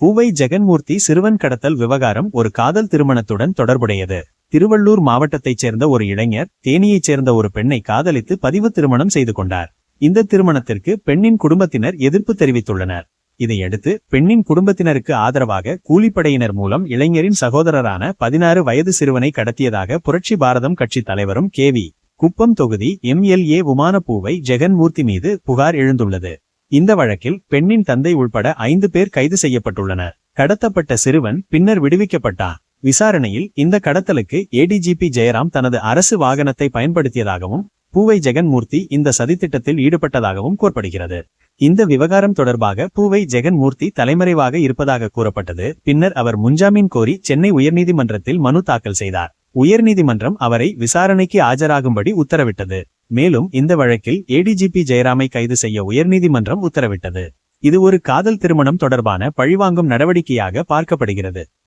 பூவை ஜெகன்மூர்த்தி சிறுவன் கடத்தல் விவகாரம் ஒரு காதல் திருமணத்துடன் தொடர்புடையது. திருவள்ளூர் மாவட்டத்தைச் சேர்ந்த ஒரு இளைஞர் தேனியைச் சேர்ந்த ஒரு பெண்ணை காதலித்து பதிவு திருமணம் செய்து கொண்டார். இந்த திருமணத்திற்கு பெண்ணின் குடும்பத்தினர் எதிர்ப்பு தெரிவித்துள்ளனர். இதையடுத்து பெண்ணின் குடும்பத்தினருக்கு ஆதரவாக கூலிப்படையினர் மூலம் இளைஞரின் சகோதரரான பதினாறு வயது சிறுவனை கடத்தியதாக புரட்சி பாரதம் கட்சி தலைவரும் கேவி குப்பம் தொகுதி எம்எல்ஏ உமானப்பூவை ஜெகன்மூர்த்தி மீது புகார் எழுந்துள்ளது. இந்த வழக்கில் பெண்ணின் தந்தை உள்பட ஐந்து பேர் கைது செய்யப்பட்டுள்ளனர். கடத்தப்பட்ட சிறுவன் பின்னர் விடுவிக்கப்பட்டான். விசாரணையில் இந்த கடத்தலுக்கு ஏடிஜிபி ஜெயராம் தனது அரசு வாகனத்தை பயன்படுத்தியதாகவும் பூவை ஜெகன்மூர்த்தி இந்த சதித்திட்டத்தில் ஈடுபட்டதாகவும் கூறப்படுகிறது. இந்த விவகாரம் தொடர்பாக பூவை ஜெகன்மூர்த்தி தலைமறைவாக இருப்பதாக கூறப்பட்டது. பின்னர் அவர் முன்ஜாமீன் கோரி சென்னை உயர்நீதிமன்றத்தில் மனு தாக்கல் செய்தார். உயர்நீதிமன்றம் அவரை விசாரணைக்கு ஆஜராகும்படி உத்தரவிட்டது. மேலும் இந்த வழக்கில் ஏடிஜிபி ஜெயராமை கைது செய்ய உயர்நீதிமன்றம் உத்தரவிட்டது. இது ஒரு காதல் திருமணம் தொடர்பான பழிவாங்கும் நடவடிக்கையாக பார்க்கப்படுகிறது.